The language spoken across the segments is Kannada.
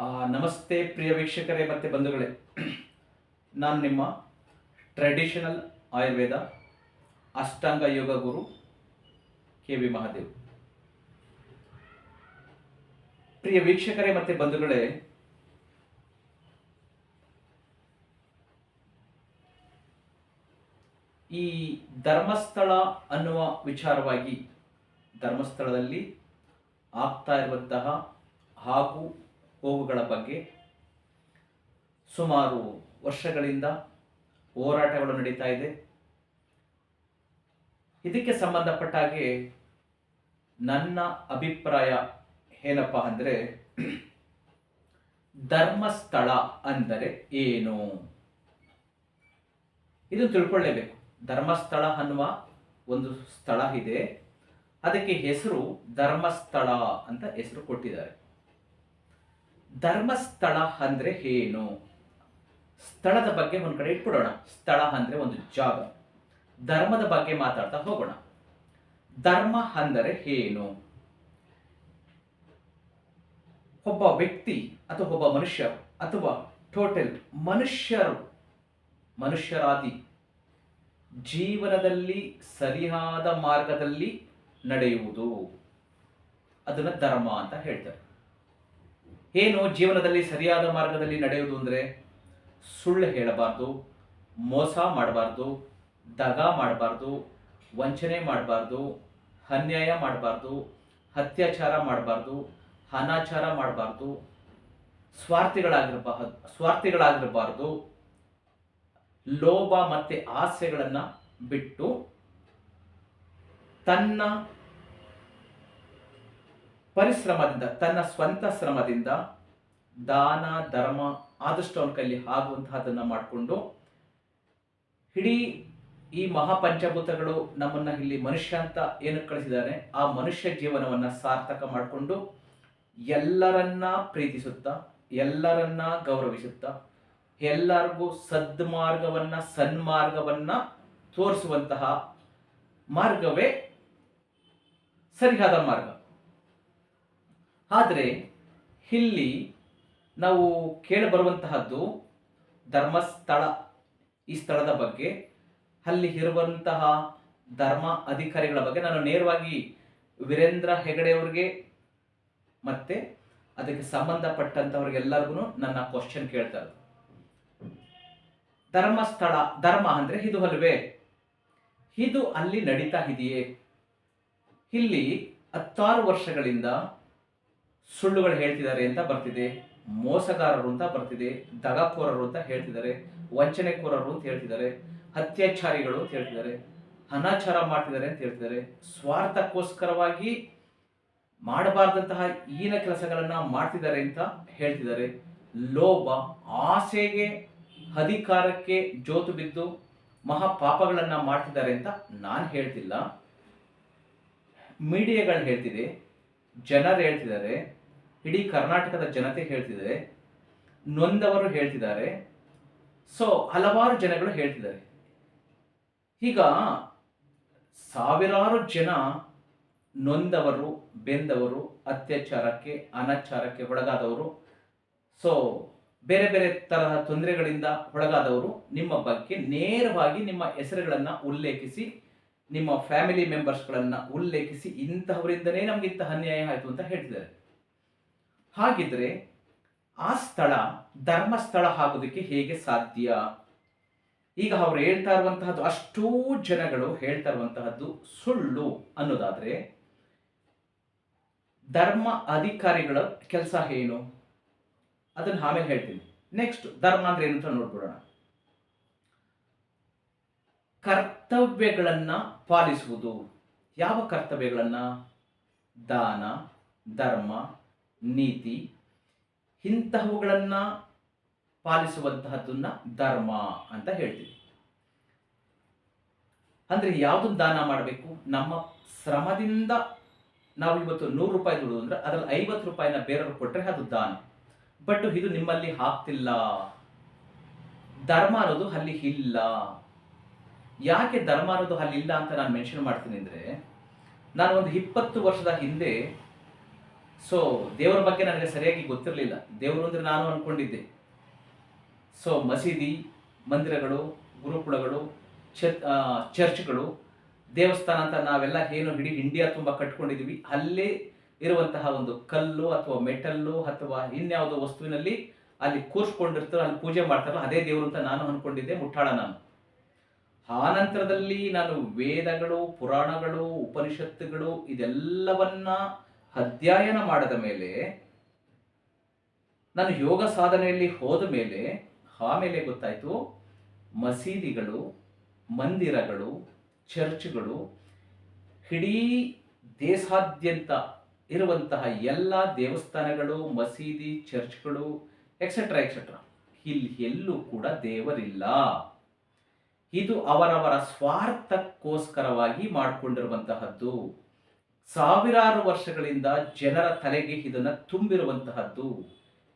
ನಮಸ್ತೆ ಪ್ರಿಯ ವೀಕ್ಷಕರೇ, ಮತ್ತು ಬಂಧುಗಳೇ. ನಾನು ನಿಮ್ಮ traditional ayurveda ashtanga yoga guru K V Mahadev. ಪ್ರಿಯ ವೀಕ್ಷಕರೇ, ಮತ್ತು ಬಂಧುಗಳೇ, ಈ ಧರ್ಮಸ್ಥಳ ಅನ್ನುವ ವಿಚಾರವಾಗಿ ಧರ್ಮಸ್ಥಳದಲ್ಲಿ ಆಗ್ತಾ ಇರುವಂತಹ ಹಾಗೂ ಹೋಗುಗಳ ಬಗ್ಗೆ ಸುಮಾರು ವರ್ಷಗಳಿಂದ ಹೋರಾಟಗಳು ನಡೀತಾ ಇದೆ. ಇದಕ್ಕೆ ಸಂಬಂಧಪಟ್ಟ ಹಾಗೆ ನನ್ನ ಅಭಿಪ್ರಾಯ ಏನಪ್ಪ ಅಂದರೆ ಧರ್ಮಸ್ಥಳ ಅಂದರೆ ಏನು? ಇದು ತಿಳ್ಕೊಳ್ಳೇಬೇಕು. ಧರ್ಮಸ್ಥಳ ಅನ್ನುವ ಒಂದು ಸ್ಥಳ ಇದೆ. ಅದಕ್ಕೆ ಹೆಸರು ಧರ್ಮಸ್ಥಳ ಅಂತ ಹೆಸರು ಕೊಟ್ಟಿದ್ದಾರೆ. ಧರ್ಮಸ್ಥಳ ಅಂದ್ರೆ ಏನು? ಸ್ಥಳದ ಬಗ್ಗೆ ಒಂದ್ ಕಡೆ ಇಟ್ಬಿಡೋಣ. ಸ್ಥಳ ಅಂದ್ರೆ ಒಂದು ಜಾಗ. ಧರ್ಮದ ಬಗ್ಗೆ ಮಾತಾಡ್ತಾ ಹೋಗೋಣ. ಧರ್ಮ ಅಂದರೆ ಏನು? ಒಬ್ಬ ವ್ಯಕ್ತಿ ಅಥವಾ ಒಬ್ಬ ಮನುಷ್ಯ ಅಥವಾ ಟೋಟಲ್ ಮನುಷ್ಯರು, ಮನುಷ್ಯರಾದಿ ಜೀವನದಲ್ಲಿ ಸರಿಯಾದ ಮಾರ್ಗದಲ್ಲಿ ನಡೆಯುವುದು. ಅದನ್ನ ಧರ್ಮ ಅಂತ ಹೇಳ್ತಾರೆ. ಏನು ಜೀವನದಲ್ಲಿ ಸರಿಯಾದ ಮಾರ್ಗದಲ್ಲಿ ನಡೆಯುವುದು ಅಂದರೆ ಸುಳ್ಳು ಹೇಳಬಾರ್ದು, ಮೋಸ ಮಾಡಬಾರ್ದು, ದಗ ಮಾಡಬಾರ್ದು, ವಂಚನೆ ಮಾಡಬಾರ್ದು, ಅನ್ಯಾಯ ಮಾಡಬಾರ್ದು, ಅತ್ಯಾಚಾರ ಮಾಡಬಾರ್ದು, ಅನಾಚಾರ ಮಾಡಬಾರ್ದು, ಸ್ವಾರ್ಥಿಗಳಾಗಿರಬಾರ್ದು ಸ್ವಾರ್ಥಿಗಳಾಗಿರಬಾರ್ದು, ಲೋಭ ಮತ್ತು ಆಸೆಗಳನ್ನು ಬಿಟ್ಟು ತನ್ನ ಪರಿಶ್ರಮದಿಂದ, ತನ್ನ ಸ್ವಂತ ಶ್ರಮದಿಂದ ದಾನ, ಧರ್ಮ ಆದಷ್ಟು ಅವನ ಕೈಲಿ ಆಗುವಂತಹದನ್ನ ಮಾಡಿಕೊಂಡು ಇಡೀ ಈ ಮಹಾಪಂಚಭೂತಗಳು ನಮ್ಮನ್ನ ಇಲ್ಲಿ ಮನುಷ್ಯ ಅಂತ ಏನಕ್ಕೆ ಕಳಿಸಿದ್ದಾರೆ? ಆ ಮನುಷ್ಯ ಜೀವನವನ್ನ ಸಾರ್ಥಕ ಮಾಡಿಕೊಂಡು ಎಲ್ಲರನ್ನ ಪ್ರೀತಿಸುತ್ತಾ, ಎಲ್ಲರನ್ನ ಗೌರವಿಸುತ್ತಾ, ಎಲ್ಲರಿಗೂ ಸದ್ಮಾರ್ಗವನ್ನ, ಸನ್ಮಾರ್ಗವನ್ನ ತೋರಿಸುವಂತಹ ಮಾರ್ಗವೇ ಸರಿಯಾದ ಮಾರ್ಗ. ಆದರೆ ಇಲ್ಲಿ ನಾವು ಕೇಳಬರುವಂತಹದ್ದು ಧರ್ಮಸ್ಥಳ, ಈ ಸ್ಥಳದ ಬಗ್ಗೆ. ಅಲ್ಲಿ ಇರುವಂತಹ ಧರ್ಮ ಅಧಿಕಾರಿಗಳ ಬಗ್ಗೆ ನಾನು ನೇರವಾಗಿ ವೀರೇಂದ್ರ ಹೆಗಡೆ ಅವರಿಗೆ ಮತ್ತೆ ಅದಕ್ಕೆ ಸಂಬಂಧಪಟ್ಟಂತವ್ರಿಗೆಲ್ಲರಿಗೂ ನನ್ನ ಕ್ವಶನ್ ಕೇಳ್ತಾ ಇರೋದು. ಧರ್ಮಸ್ಥಳ, ಧರ್ಮ ಅಂದ್ರೆ ಇದು ಅಲ್ವೇ? ಇದು ಅಲ್ಲಿ ನಡೀತಾ ಇದೆಯೇ? ಇಲ್ಲಿ ಹತ್ತಾರು ವರ್ಷಗಳಿಂದ ಸುಳ್ಳುಗಳು ಹೇಳ್ತಿದ್ದಾರೆ ಅಂತ ಬರ್ತಿದೆ, ಮೋಸಗಾರರು ಅಂತ ಬರ್ತಿದೆ, ದಗಾಕೋರರು ಅಂತ ಹೇಳ್ತಿದ್ದಾರೆ, ವಂಚನೆಕೋರರು ಅಂತ ಹೇಳ್ತಿದ್ದಾರೆ, ಅತ್ಯಾಚಾರಿಗಳು ಅಂತ ಹೇಳ್ತಿದ್ದಾರೆ, ಅನಾಚಾರ ಮಾಡ್ತಿದ್ದಾರೆ ಅಂತ ಹೇಳ್ತಿದ್ದಾರೆ. ಸ್ವಾರ್ಥಕ್ಕೋಸ್ಕರವಾಗಿ ಮಾಡಬಾರ್ದಂತಹ ಈನ ಕೆಲಸಗಳನ್ನ ಮಾಡ್ತಿದ್ದಾರೆ ಅಂತ ಹೇಳ್ತಿದ್ದಾರೆ. ಲೋಭ, ಆಸೆಗೆ ಅಧಿಕಾರಕ್ಕೆ ಜೋತು ಬಿದ್ದು ಮಹಾಪಾಪಗಳನ್ನ ಮಾಡ್ತಿದ್ದಾರೆ ಅಂತ ನಾನು ಹೇಳ್ತಿಲ್ಲ. ಮೀಡಿಯಾಗಳು ಹೇಳ್ತಿದೆ, ಜನರು ಹೇಳ್ತಿದ್ದಾರೆ ಇಡೀ ಕರ್ನಾಟಕದ ಜನತೆ ಹೇಳ್ತಿದ್ದಾರೆ, ನೊಂದವರು ಹೇಳ್ತಿದ್ದಾರೆ ಸೊ ಹಲವಾರು ಜನಗಳು ಹೇಳ್ತಿದ್ದಾರೆ. ಈಗ ಸಾವಿರಾರು ಜನ ನೊಂದವರು, ಬೆಂದವರು, ಅತ್ಯಾಚಾರಕ್ಕೆ, ಅನಾಚಾರಕ್ಕೆ ಒಳಗಾದವರು ಸೊ ಬೇರೆ ಬೇರೆ ತರಹ ತೊಂದರೆಗಳಿಂದ ಒಳಗಾದವರು, ನಿಮ್ಮ ಬಗ್ಗೆ ನೇರವಾಗಿ ನಿಮ್ಮ ಹೆಸರುಗಳನ್ನು ಉಲ್ಲೇಖಿಸಿ, ನಿಮ್ಮ ಫ್ಯಾಮಿಲಿ ಮೆಂಬರ್ಸ್ಗಳನ್ನು ಉಲ್ಲೇಖಿಸಿ ಇಂತಹವರಿಂದನೇ ನಮ್ಗೆ ಇಂತಹ ಅನ್ಯಾಯ ಆಯಿತು ಅಂತ ಹೇಳ್ತಿದ್ದಾರೆ. ಹಾಗಿದ್ರೆ ಆ ಸ್ಥಳ ಧರ್ಮಸ್ಥಳ ಆಗೋದಕ್ಕೆ ಹೇಗೆ ಸಾಧ್ಯ? ಈಗ ಅವ್ರು ಹೇಳ್ತಾ ಇರುವಂತಹದ್ದು ಅಷ್ಟೂ ಜನಗಳು ಹೇಳ್ತಾ ಇರುವಂತಹದ್ದು ಸುಳ್ಳು ಅನ್ನೋದಾದ್ರೆ ಧರ್ಮ ಅಧಿಕಾರಿಗಳ ಕೆಲಸ ಏನು? ಅದನ್ನ ಆಮೇಲೆ ಹೇಳ್ತೀನಿ. ನೆಕ್ಸ್ಟ್ ಧರ್ಮ ಅಂದ್ರೆ ಏನು ಅಂತ ನೋಡ್ಬಿಡೋಣ. ಕರ್ತವ್ಯಗಳನ್ನ ಪಾಲಿಸುವುದು. ಯಾವ ಕರ್ತವ್ಯಗಳನ್ನ? ದಾನ, ಧರ್ಮ ನೀತಿ ಇಂತಹವುಗಳನ್ನ ಪಾಲಿಸುವಂತಹದ್ದನ್ನ ಧರ್ಮ ಅಂತ ಹೇಳ್ತೀವಿ. ಅಂದ್ರೆ ಯಾವ್ದು ದಾನ ಮಾಡಬೇಕು? ನಮ್ಮ ಶ್ರಮದಿಂದ ನಾವು ಇವತ್ತು ನೂರು ರೂಪಾಯಿ ದುಡಿದು ಅಂದ್ರೆ ಅದ್ರಲ್ಲಿ ಐವತ್ತು ರೂಪಾಯಿನ ಬೇರೆಯವ್ರು ಕೊಟ್ಟರೆ ಅದು ದಾನ. ಬಟ್ ಇದು ನಿಮ್ಮಲ್ಲಿ ಹಾಕ್ತಿಲ್ಲ ಧರ್ಮ ಅನ್ನೋದು ಅಲ್ಲಿ ಇಲ್ಲ. ಯಾಕೆ ಧರ್ಮ ಅನ್ನೋದು ಅಲ್ಲಿ ಇಲ್ಲ ಅಂತ ನಾನು ಮೆನ್ಷನ್ ಮಾಡ್ತೀನಿ ಅಂದ್ರೆ ನಾನು ಒಂದು ಇಪ್ಪತ್ತು ವರ್ಷದ ಹಿಂದೆ ಸೊ ದೇವರ ಬಗ್ಗೆ ನನಗೆ ಸರಿಯಾಗಿ ಗೊತ್ತಿರಲಿಲ್ಲ. ದೇವರು ಅಂದರೆ ನಾನು ಅಂದ್ಕೊಂಡಿದ್ದೆ ಸೊ ಮಸೀದಿ, ಮಂದಿರಗಳು, ಗುರುಕುಲಗಳು ಚರ್ಚ್ ಚರ್ಚ್ಗಳು, ದೇವಸ್ಥಾನ ಅಂತ ನಾವೆಲ್ಲ ಏನು ಇಡೀ ಇಂಡಿಯಾ ತುಂಬ ಕಟ್ಕೊಂಡಿದ್ದೀವಿ ಅಲ್ಲೇ ಇರುವಂತಹ ಒಂದು ಕಲ್ಲು ಅಥವಾ ಮೆಟಲ್ಲು ಅಥವಾ ಇನ್ಯಾವುದೋ ವಸ್ತುವಿನಲ್ಲಿ ಅಲ್ಲಿ ಕೂರಿಸ್ಕೊಂಡಿರ್ತಾರೋ, ಅಲ್ಲಿ ಪೂಜೆ ಮಾಡ್ತಾರಲ್ಲ ಅದೇ ದೇವರು ಅಂತ ನಾನು ಅಂದ್ಕೊಂಡಿದ್ದೆ ಮುಟ್ಟಾಳ ನಾನು. ಆ ನಂತರದಲ್ಲಿ ನಾನು ವೇದಗಳು, ಪುರಾಣಗಳು, ಉಪನಿಷತ್ತುಗಳು ಇದೆಲ್ಲವನ್ನ ಅಧ್ಯಯನ ಮಾಡಿದ ಮೇಲೆ, ನಾನು ಯೋಗ ಸಾಧನೆಯಲ್ಲಿ ಹೋದ ಮೇಲೆ ಆಮೇಲೆ ಗೊತ್ತಾಯಿತು, ಮಸೀದಿಗಳು, ಮಂದಿರಗಳು, ಚರ್ಚ್ಗಳು, ಇಡೀ ದೇಶಾದ್ಯಂತ ಇರುವಂತಹ ಎಲ್ಲ ದೇವಸ್ಥಾನಗಳು, ಮಸೀದಿ, ಚರ್ಚ್ಗಳು ಎಕ್ಸೆಟ್ರಾ ಎಕ್ಸೆಟ್ರಾ ಇಲ್ಲಿ ಎಲ್ಲೂ ಕೂಡ ದೇವರಿಲ್ಲ. ಇದು ಅವರವರ ಸ್ವಾರ್ಥಕ್ಕೋಸ್ಕರವಾಗಿ ಮಾಡಿಕೊಂಡಿರುವಂತಹದ್ದು. ಸಾವಿರಾರು ವರ್ಷಗಳಿಂದ ಜನರ ತಲೆಗೆ ಇದನ್ನು ತುಂಬಿರುವಂತಹದ್ದು.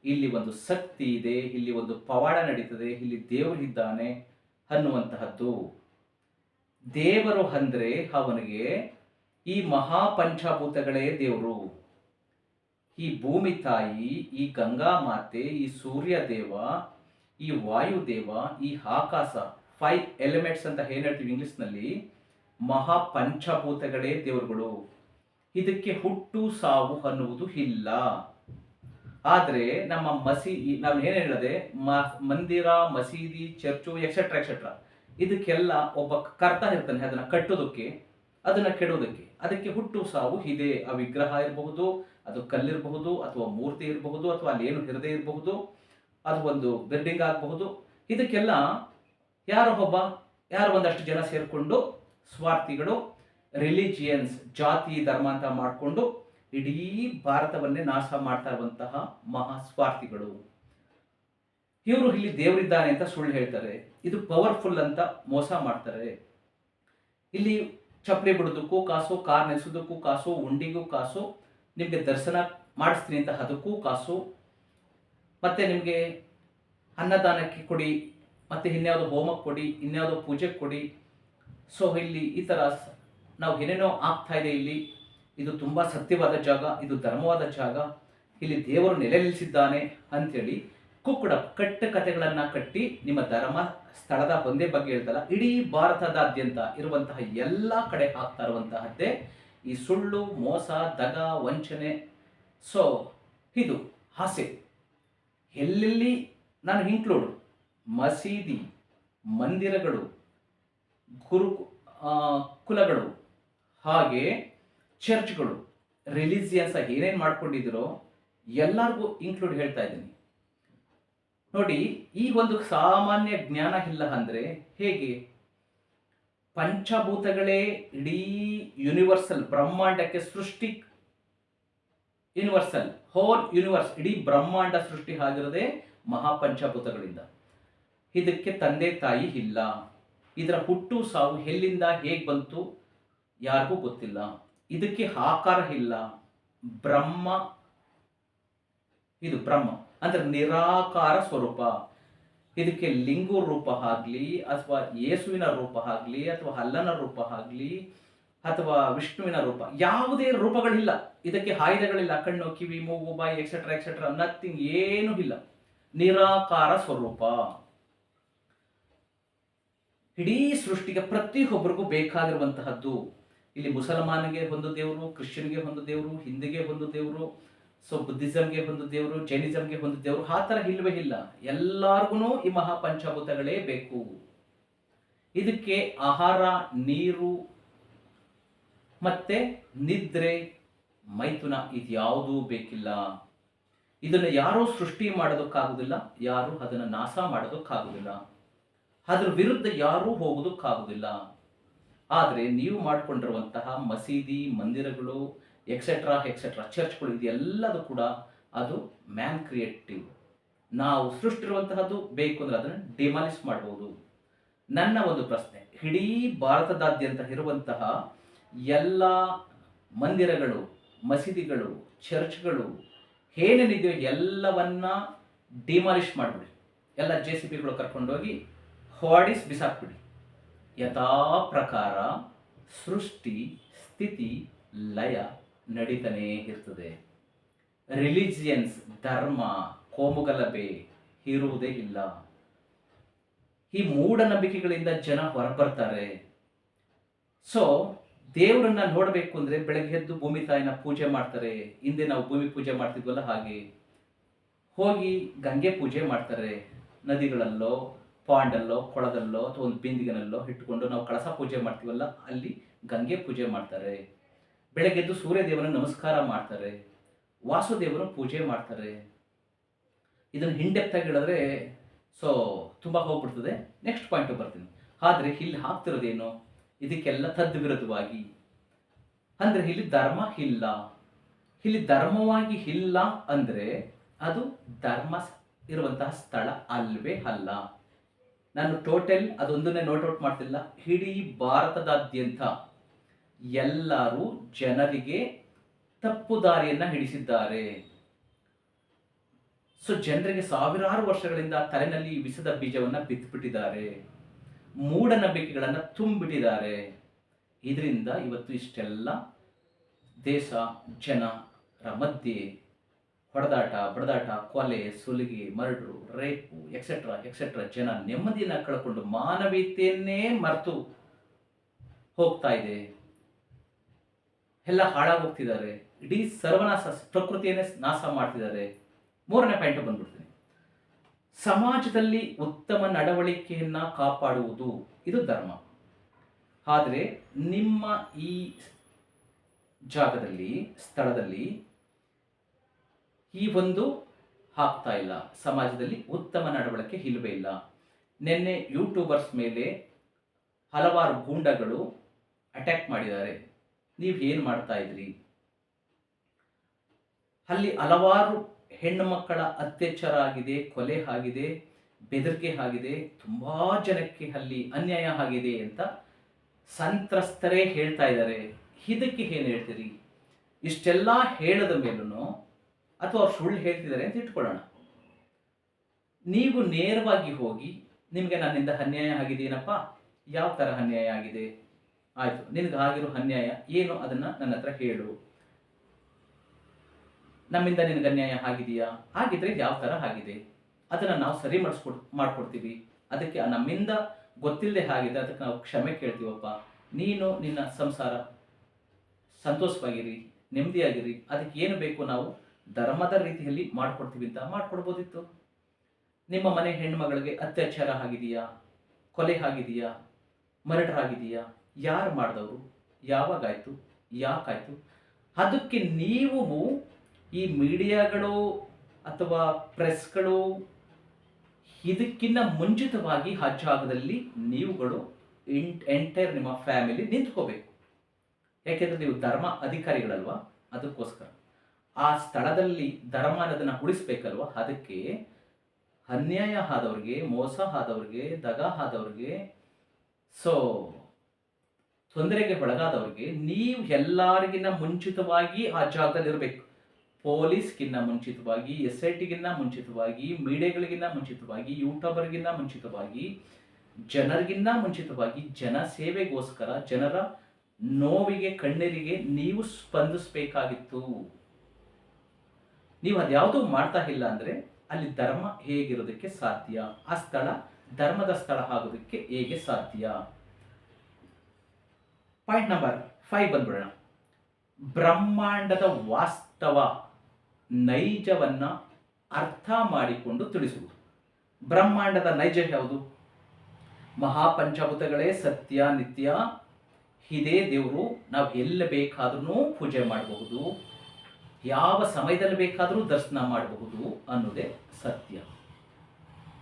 ಇಲ್ಲಿ ಒಂದು ಶಕ್ತಿ ಇದೆ, ಇಲ್ಲಿ ಒಂದು ಪವಾಡ ನಡೀತದೆ, ಇಲ್ಲಿ ದೇವರಿದ್ದಾನೆ ಅನ್ನುವಂತಹದ್ದು. ದೇವರು ಅಂದರೆ ಅವನಿಗೆ ಈ ಮಹಾಪಂಚಭೂತಗಳೇ ದೇವರು. ಈ ಭೂಮಿ ತಾಯಿ, ಈ ಗಂಗಾ ಮಾತೆ, ಈ ಸೂರ್ಯ ದೇವ, ಈ ವಾಯುದೇವ ಈ ಆಕಾಶ ಫೈವ್ ಎಲಿಮೆಂಟ್ಸ್ ಅಂತ ಏನ್ ಹೇಳ್ತೀವಿ ಇಂಗ್ಲಿಷ್ನಲ್ಲಿ ಮಹಾಪಂಚಭೂತಗಳೇ ದೇವರುಗಳು. ಇದಕ್ಕೆ ಹುಟ್ಟು ಸಾವು ಅನ್ನುವುದು ಇಲ್ಲ. ಆದರೆ ನಮ್ಮ ಮಸೀ, ನಾವು ಏನು ಹೇಳದೆ ಮಂದಿರ, ಮಸೀದಿ, ಚರ್ಚು ಎಕ್ಸೆಟ್ರಾ ಎಕ್ಸೆಟ್ರಾ ಇದಕ್ಕೆಲ್ಲ ಒಬ್ಬ ಕರ್ತ ಇರ್ತಾನೆ, ಅದನ್ನ ಕಟ್ಟೋದಕ್ಕೆ, ಅದನ್ನ ಕೆಡೋದಕ್ಕೆ. ಅದಕ್ಕೆ ಹುಟ್ಟು ಸಾವು ಇದೆ. ಆ ವಿಗ್ರಹ ಇರಬಹುದು, ಅದು ಕಲ್ಲಿರಬಹುದು, ಅಥವಾ ಮೂರ್ತಿ ಇರಬಹುದು, ಅಥವಾ ಅಲ್ಲಿ ಏನು ಹೃದಯ ಇರಬಹುದು, ಅದು ಒಂದು ಬಿಲ್ಡಿಂಗ್ ಆಗಬಹುದು. ಇದಕ್ಕೆಲ್ಲ ಯಾರೋ ಒಬ್ಬ, ಯಾರೋ ಒಂದಷ್ಟು ಜನ ಸೇರಿಕೊಂಡು ಸ್ವಾರ್ಥಿಗಳು ರಿಲಿಜಿಯನ್ಸ್ ಜಾತಿ, ಧರ್ಮ ಅಂತ ಮಾಡಿಕೊಂಡು ಇಡೀ ಭಾರತವನ್ನೇ ನಾಶ ಮಾಡ್ತಾ ಇರುವಂತಹ ಮಹಾ ಸ್ವಾರ್ಥಿಗಳು ಇವರು ಇಲ್ಲಿ ದೇವರಿದ್ದಾನೆ ಅಂತ ಸುಳ್ಳು ಹೇಳ್ತಾರೆ. ಇದು ಪವರ್ಫುಲ್ ಅಂತ ಮೋಸ ಮಾಡ್ತಾರೆ. ಇಲ್ಲಿ ಚಪ್ಪಲಿ ಬಿಡೋದಕ್ಕೂ ಕಾಸು, ಕಾರ್ ನೆಲೆಸೋದಕ್ಕೂ ಕಾಸು, ಉಂಡಿಗೂ ಕಾಸು, ನಿಮಗೆ ದರ್ಶನ ಮಾಡಿಸ್ತೀನಿ ಅಂತ ಅದಕ್ಕೂ ಕಾಸು, ಮತ್ತು ನಿಮಗೆ ಅನ್ನದಾನಕ್ಕೆ ಕೊಡಿ, ಮತ್ತು ಇನ್ಯಾವುದೋ ಹೋಮಕ್ಕೆ ಕೊಡಿ, ಇನ್ಯಾವುದೋ ಪೂಜೆಗೆ ಕೊಡಿ. ಸೊ ಇಲ್ಲಿ ಈ ಥರ ನಾವು ಏನೇನೋ ಆಗ್ತಾ ಇದೆ ಇಲ್ಲಿ, ಇದು ತುಂಬ ಸತ್ಯವಾದ ಜಾಗ, ಇದು ಧರ್ಮವಾದ ಜಾಗ, ಇಲ್ಲಿ ದೇವರು ನೆಲೆ ನಿಲ್ಲಿಸಿದ್ದಾನೆ ಅಂಥೇಳಿ ಕುಕ್ಕುಡ ಕಟ್ಟ ಕಥೆಗಳನ್ನು ಕಟ್ಟಿ ನಿಮ್ಮ ಧರ್ಮ ಸ್ಥಳದ ಒಂದೇ ಬಗ್ಗೆ ಹೇಳ್ತಲ್ಲ, ಇಡೀ ಭಾರತದಾದ್ಯಂತ ಇರುವಂತಹ ಎಲ್ಲ ಕಡೆ ಆಗ್ತಾ ಇರುವಂತಹದ್ದೇ ಈ ಸುಳ್ಳು, ಮೋಸ, ದಗ, ವಂಚನೆ. ಸೊ ಇದು ಹಾಸೆ ಎಲ್ಲೆಲ್ಲಿ ನಾನು ಇನ್ಕ್ಲೂಡ್ ಮಸೀದಿ, ಮಂದಿರಗಳು, ಗುರು ಕುಲಗಳು ಹಾಗೆ ಚರ್ಚ್ಗಳು ರಿಲಿಜಿಯನ್ಸ್ ಏನೇನು ಮಾಡ್ಕೊಂಡಿದ್ರೋ ಎಲ್ಲರಿಗೂ ಇನ್ಕ್ಲೂಡ್ ಹೇಳ್ತಾ ಇದ್ದೀನಿ. ನೋಡಿ, ಈ ಒಂದು ಸಾಮಾನ್ಯ ಜ್ಞಾನ ಇಲ್ಲ ಅಂದರೆ ಹೇಗೆ? ಪಂಚಭೂತಗಳೇ ಇಡೀ ಯೂನಿವರ್ಸಲ್ ಬ್ರಹ್ಮಾಂಡಕ್ಕೆ ಸೃಷ್ಟಿ ಯೂನಿವರ್ಸಲ್ ಹೋಲ್ ಯೂನಿವರ್ಸ್ ಇಡೀ ಬ್ರಹ್ಮಾಂಡ ಸೃಷ್ಟಿ ಆಗಿರೋದೇ ಮಹಾಪಂಚಭೂತಗಳಿಂದ. ಇದಕ್ಕೆ ತಂದೆ ತಾಯಿ ಇಲ್ಲ. ಇದರ ಹುಟ್ಟು ಸಾವು ಎಲ್ಲಿಂದ ಹೇಗೆ ಬಂತು? ಯಾರಿಗೂ ಗೊತ್ತಿಲ್ಲ. ಇದಕ್ಕೆ ಆಕಾರ ಇಲ್ಲ. ಬ್ರಹ್ಮ, ಇದು ಬ್ರಹ್ಮ, ಅಂದ್ರೆ ನಿರಾಕಾರ ಸ್ವರೂಪ. ಇದಕ್ಕೆ ಲಿಂಗು ರೂಪ ಆಗಲಿ, ಅಥವಾ ಯೇಸುವಿನ ರೂಪ ಆಗಲಿ, ಅಥವಾ ಹಲ್ಲನ ರೂಪ ಆಗಲಿ, ಅಥವಾ ವಿಷ್ಣುವಿನ ರೂಪ, ಯಾವುದೇ ರೂಪಗಳಿಲ್ಲ. ಇದಕ್ಕೆ ಆಯುಧಗಳಿಲ್ಲ. ಕಣ್ಣು, ಕಿವಿ, ಮೂಗು, ಬಾಯಿ ಎಕ್ಸೆಟ್ರಾ ಎಕ್ಸೆಟ್ರಾ ನಥಿಂಗ್ ಏನೂ ಇಲ್ಲ. ನಿರಾಕಾರ ಸ್ವರೂಪ. ಇಡೀ ಸೃಷ್ಟಿಗೆ ಪ್ರತಿಯೊಬ್ಬರಿಗೂ ಬೇಕಾಗಿರುವಂತಹದ್ದು ಇಲ್ಲಿ ಮುಸಲ್ಮಾನಿಗೆ ಒಂದು ದೇವರು, ಕ್ರಿಶ್ಚಿಯನ್ಗೆ ಒಂದು ದೇವರು, ಹಿಂದಿಗೆ ಒಂದು ದೇವರು ಸೊ ಬುದ್ಧಿಸಮ್ಗೆ ಒಂದು ದೇವರು ಜೈನಿಸಮ್ಗೆ ಒಂದು ದೇವರು, ಆ ಥರ ಇಲ್ವೇ ಇಲ್ಲ. ಎಲ್ಲಾರ್ಗು ಈ ಮಹಾಪಂಚಭೂತಗಳೇ ಬೇಕು. ಇದಕ್ಕೆ ಆಹಾರ, ನೀರು ಮತ್ತೆ ನಿದ್ರೆ, ಮೈಥುನ ಇದ್ಯಾವುದೂ ಬೇಕಿಲ್ಲ. ಇದನ್ನು ಯಾರೂ ಸೃಷ್ಟಿ ಮಾಡೋದಕ್ಕಾಗುದಿಲ್ಲ, ಯಾರು ಅದನ್ನು ನಾಶ ಮಾಡೋದಕ್ಕಾಗುದಿಲ್ಲ. ಅದ್ರ ವಿರುದ್ಧ ಯಾರೂ ಹೋಗೋದಕ್ಕಾಗುದಿಲ್ಲ. ಆದರೆ ನೀವು ಮಾಡಿಕೊಂಡಿರುವಂತಹ ಮಸೀದಿ, ಮಂದಿರಗಳು ಎಕ್ಸೆಟ್ರಾ ಎಕ್ಸೆಟ್ರಾ ಚರ್ಚ್ಗಳು ಇದೆಲ್ಲದೂ ಕೂಡ ಅದು ಮ್ಯಾನ್ ಕ್ರಿಯೇಟಿವ್ ನಾವು ಸೃಷ್ಟಿರುವಂತಹದ್ದು ಬೇಕು ಅಂದರೆ ಅದನ್ನು ಡಿಮಾಲಿಸ್ ಮಾಡ್ಬೋದು. ನನ್ನ ಒಂದು ಪ್ರಶ್ನೆ, ಇಡೀ ಭಾರತದಾದ್ಯಂತ ಇರುವಂತಹ ಎಲ್ಲ ಮಂದಿರಗಳು, ಮಸೀದಿಗಳು ಚರ್ಚ್ಗಳು ಏನೇನಿದೆಯೋ ಎಲ್ಲವನ್ನ ಡಿಮಾಲಿಷ್ ಮಾಡಿಬಿಡಿ. ಎಲ್ಲ ಜೆ ಸಿ ಪಿಗಳು ಕರ್ಕೊಂಡೋಗಿ ಹಾಡಿಸ್ ಬಿಸಾಕ್ಬಿಡಿ. ಯಥಾ ಪ್ರಕಾರ ಸೃಷ್ಟಿ, ಸ್ಥಿತಿ, ಲಯ ನಡೀತಾನೇ ಇರ್ತದೆ. ರಿಲಿಜಿಯನ್ಸ್, ಧರ್ಮ, ಕೋಮುಗಲಭೆ ಇರುವುದೇ ಇಲ್ಲ. ಈ ಮೂಢನಂಬಿಕೆಗಳಿಂದ ಜನ ಹೊರಬರ್ತಾರೆ. ಸೊ ದೇವರನ್ನ ನೋಡಬೇಕು ಅಂದ್ರೆ ಬೆಳಗ್ಗೆ ಎದ್ದು ಭೂಮಿ ತಾಯಿನ ಪೂಜೆ ಮಾಡ್ತಾರೆ. ಹಿಂದೆ ನಾವು ಭೂಮಿ ಪೂಜೆ ಮಾಡ್ತಿದ್ವಲ್ಲ ಹಾಗೆ. ಹೋಗಿ ಗಂಗೆ ಪೂಜೆ ಮಾಡ್ತಾರೆ. ನದಿಗಳಲ್ಲೋ ಪಾಂಡಲ್ಲೋ, ಕೊಳದಲ್ಲೋ ಅಥವಾ ಒಂದು ಬಿಂದಿಗೆನಲ್ಲೋ ಇಟ್ಟುಕೊಂಡು ನಾವು ಕಳಸ ಪೂಜೆ ಮಾಡ್ತೀವಲ್ಲ, ಅಲ್ಲಿ ಗಂಗೆ ಪೂಜೆ ಮಾಡ್ತಾರೆ. ಬೆಳಗ್ಗೆ ಎದ್ದು ಸೂರ್ಯದೇವನ ನಮಸ್ಕಾರ ಮಾಡ್ತಾರೆ. ವಾಸುದೇವನ ಪೂಜೆ ಮಾಡ್ತಾರೆ. ಇದನ್ನು ಹಿಂಡೆಪ್ತಾಗಿ ಹೇಳಿದ್ರೆ ಸೊ ತುಂಬ ಹೋಗ್ಬಿಡ್ತದೆ. ನೆಕ್ಸ್ಟ್ ಪಾಯಿಂಟ್ ಬರ್ತೀನಿ. ಆದರೆ ಇಲ್ಲಿ ಹಾಕ್ತಿರೋದೇನು? ಇದಕ್ಕೆಲ್ಲ ತದ್ವಿರುದ್ಧವಾಗಿ. ಅಂದರೆ ಇಲ್ಲಿ ಧರ್ಮ ಇಲ್ಲ. ಇಲ್ಲಿ ಧರ್ಮವಾಗಿ ಇಲ್ಲ ಅಂದರೆ ಅದು ಧರ್ಮ ಇರುವಂತಹ ಸ್ಥಳ ಅಲ್ವೇ ಅಲ್ಲ. ನಾನು ಟೋಟಲ್ ಅದೊಂದನ್ನೇ ನೋಟ್ ಔಟ್ ಮಾಡ್ತಿಲ್ಲ. ಇಡೀ ಭಾರತದಾದ್ಯಂತ ಎಲ್ಲರೂ ಜನರಿಗೆ ತಪ್ಪು ದಾರಿಯನ್ನ ಹಿಡಿಸಿದ್ದಾರೆ. ಸೊ ಜನರಿಗೆ ಸಾವಿರಾರು ವರ್ಷಗಳಿಂದ ತಲೆನಲ್ಲಿ ಈ ವಿಷದ ಬೀಜವನ್ನ ಬಿತ್ತುಬಿಟ್ಟಿದ್ದಾರೆ ಮೂಢನಂಬಿಕೆಗಳನ್ನ ತುಂಬಿಟ್ಟಿದ್ದಾರೆ. ಇದರಿಂದ ಇವತ್ತು ಇಷ್ಟೆಲ್ಲ. ದೇಶ ಜನರ ಮಧ್ಯೆ ಹೊಡೆದಾಟ, ಬಡದಾಟ, ಕೊಲೆ, ಸುಲಿಗೆ, ಮರ್ಡ್ರು ರೇಪು ಎಕ್ಸೆಟ್ರಾ ಎಕ್ಸೆಟ್ರಾ ಜನ ನೆಮ್ಮದಿಯನ್ನ ಕಳ್ಕೊಂಡು ಮಾನವೀಯತೆಯನ್ನೇ ಮರೆತು ಹೋಗ್ತಾ ಇದೆ. ಎಲ್ಲ ಹಾಳಾಗೋಗ್ತಿದ್ದಾರೆ. ಇಡೀ ಸರ್ವನಾಶ, ಪ್ರಕೃತಿಯನ್ನೇ ನಾಶ ಮಾಡ್ತಿದ್ದಾರೆ. ಮೂರನೇ ಪಾಯಿಂಟ್ ಬಂದ್ಬಿಡ್ತೀನಿ. ಸಮಾಜದಲ್ಲಿ ಉತ್ತಮ ನಡವಳಿಕೆಯನ್ನ ಕಾಪಾಡುವುದು, ಇದು ಧರ್ಮ. ಆದರೆ ನಿಮ್ಮ ಈ ಜಾಗದಲ್ಲಿ, ಸ್ಥಳದಲ್ಲಿ ಈ ಒಂದು ಆಗ್ತಾ ಇಲ್ಲ. ಸಮಾಜದಲ್ಲಿ ಉತ್ತಮ ನಡವಳಿಕೆ ಇಲ್ಲವೇ ಇಲ್ಲ. ನಿನ್ನೆ ಯೂಟ್ಯೂಬರ್ಸ್ ಮೇಲೆ ಹಲವಾರು ಗೂಂಡಗಳು ಅಟ್ಯಾಕ್ ಮಾಡಿದ್ದಾರೆ. ನೀವು ಏನು ಮಾಡ್ತಾ ಇದ್ರಿ? ಅಲ್ಲಿ ಹಲವಾರು ಹೆಣ್ಣು ಮಕ್ಕಳ ಅತ್ಯಾಚಾರ ಆಗಿದೆ, ಕೊಲೆ ಆಗಿದೆ, ಬೆದರಿಕೆ ಆಗಿದೆ, ತುಂಬಾ ಜನಕ್ಕೆ ಅಲ್ಲಿ ಅನ್ಯಾಯ ಆಗಿದೆ ಅಂತ ಸಂತ್ರಸ್ತರೇ ಹೇಳ್ತಾ ಇದ್ದಾರೆ. ಇದಕ್ಕೆ ಏನು ಹೇಳ್ತೀರಿ? ಇಷ್ಟೆಲ್ಲ ಹೇಳದ ಮೇಲೂ ಅಥವಾ ಅವ್ರು ಸುಳ್ಳು ಹೇಳ್ತಿದ್ದಾರೆ ಅಂತ ಇಟ್ಕೊಳ್ಳೋಣ. ನೀವು ನೇರವಾಗಿ ಹೋಗಿ, ನಿಮಗೆ ನನ್ನಿಂದ ಅನ್ಯಾಯ ಆಗಿದೆಯೇನಪ್ಪ? ಯಾವ ಥರ ಅನ್ಯಾಯ ಆಗಿದೆ? ಆಯಿತು, ನಿನಗೆ ಆಗಿರೋ ಅನ್ಯಾಯ ಏನು ಅದನ್ನು ನನ್ನ ಹತ್ರ ಹೇಳು. ನಮ್ಮಿಂದ ನಿನಗೆ ಅನ್ಯಾಯ ಆಗಿದೆಯಾ? ಆಗಿದ್ರೆ ಯಾವ ಥರ ಆಗಿದೆ? ಅದನ್ನು ನಾವು ಸರಿ ಮಾಡಿಸ್ಕೊಡ್, ಮಾಡ್ಕೊಡ್ತೀವಿ. ಅದಕ್ಕೆ ನಮ್ಮಿಂದ ಗೊತ್ತಿಲ್ಲದೆ ಆಗಿದೆ, ಅದಕ್ಕೆ ನಾವು ಕ್ಷಮೆ ಕೇಳ್ತೀವಪ್ಪ. ನೀನು ನಿನ್ನ ಸಂಸಾರ ಸಂತೋಷವಾಗಿರಿ, ನೆಮ್ಮದಿಯಾಗಿರಿ. ಅದಕ್ಕೆ ಏನು ಬೇಕು ನಾವು? ಧರ್ಮದ ರೀತಿಯಲ್ಲಿ ಮಾಡ್ಕೊಡ್ತೀವಿ ಅಂತ ಮಾಡ್ಕೊಡ್ಬೋದಿತ್ತು. ನಿಮ್ಮ ಮನೆ ಹೆಣ್ಮಗಳಿಗೆ ಅತ್ಯಾಚಾರ ಆಗಿದೆಯಾ? ಕೊಲೆ ಆಗಿದೆಯಾ? ಮರ್ಡರ್ ಆಗಿದೆಯಾ? ಯಾರು ಮಾಡಿದವರು? ಯಾವಾಗಾಯಿತು? ಯಾಕಾಯಿತು? ಅದಕ್ಕೆ ನೀವು ಈ ಮೀಡಿಯಾಗಳು ಅಥವಾ ಪ್ರೆಸ್ಗಳು ಇದಕ್ಕಿಂತ ಮುಂಚಿತವಾಗಿ ಆ ಜಾಗದಲ್ಲಿ ನೀವುಗಳು ಎಂಟೈರ್ ನಿಮ್ಮ ಫ್ಯಾಮಿಲಿ ನಿಂತ್ಕೋಬೇಕು. ಯಾಕೆಂದ್ರೆ ನೀವು ಧರ್ಮ ಅಧಿಕಾರಿಗಳಲ್ವಾ? ಅದಕ್ಕೋಸ್ಕರ. ಆ ಸ್ಥಳದಲ್ಲಿ ಧರ್ಮ ಅನ್ನೋದನ್ನ ಉಳಿಸ್ಬೇಕಲ್ವ? ಅದಕ್ಕೆ ಅನ್ಯಾಯ ಆದವ್ರಿಗೆ, ಮೋಸ ಆದವ್ರಿಗೆ, ದಗ ಆದವ್ರಿಗೆ, ಸೊ ತೊಂದರೆಗೆ ಒಳಗಾದವ್ರಿಗೆ ನೀವು ಎಲ್ಲರಿಗಿನ್ನ ಮುಂಚಿತವಾಗಿ ಆ ಜಾಗದಲ್ಲಿ ಇರಬೇಕು. ಪೊಲೀಸ್ಗಿನ್ನ ಮುಂಚಿತವಾಗಿ ಎಸ್ ಐ ಟಿಗಿನ್ನ ಮುಂಚಿತವಾಗಿ, ಮೀಡಿಯಾಗಳಿಗಿನ್ನ ಮುಂಚಿತವಾಗಿ, ಯೂಟ್ಯೂಬರ್ಗಿನ್ನ ಮುಂಚಿತವಾಗಿ, ಜನರಿಗಿನ್ನ ಮುಂಚಿತವಾಗಿ ಜನ ಸೇವೆಗೋಸ್ಕರ, ಜನರ ನೋವಿಗೆ, ಕಣ್ಣೀರಿಗೆ ನೀವು ಸ್ಪಂದಿಸಬೇಕಾಗಿತ್ತು. ನೀವು ಅದ್ಯಾವುದೂ ಮಾಡ್ತಾ ಇಲ್ಲ ಅಂದ್ರೆ ಅಲ್ಲಿ ಧರ್ಮ ಹೇಗಿರೋದಕ್ಕೆ ಸಾಧ್ಯ? ಆ ಸ್ಥಳ ಧರ್ಮದ ಸ್ಥಳ ಆಗೋದಕ್ಕೆ ಹೇಗೆ ಸಾಧ್ಯ? ಪಾಯಿಂಟ್ ನಂಬರ್ ಫೈವ್ ಬಂದ್ಬಿಡೋಣ. ಬ್ರಹ್ಮಾಂಡದ ವಾಸ್ತವ ನೈಜವನ್ನ ಅರ್ಥ ಮಾಡಿಕೊಂಡು ತಿಳಿಸುವುದು. ಬ್ರಹ್ಮಾಂಡದ ನೈಜ ಯಾವುದು? ಮಹಾಪಂಚಭೂತಗಳೇ ಸತ್ಯ, ನಿತ್ಯ, ಇದೇ ದೇವರು, ನಾವು ಎಲ್ಲಿ ಬೇಕಾದ್ರೂ ಪೂಜೆ ಮಾಡಬಹುದು. ಯಾವ ಸಮಯದಲ್ಲಿ ಬೇಕಾದರೂ ದರ್ಶನ ಮಾಡಬಹುದು ಅನ್ನೋದೇ ಸತ್ಯ.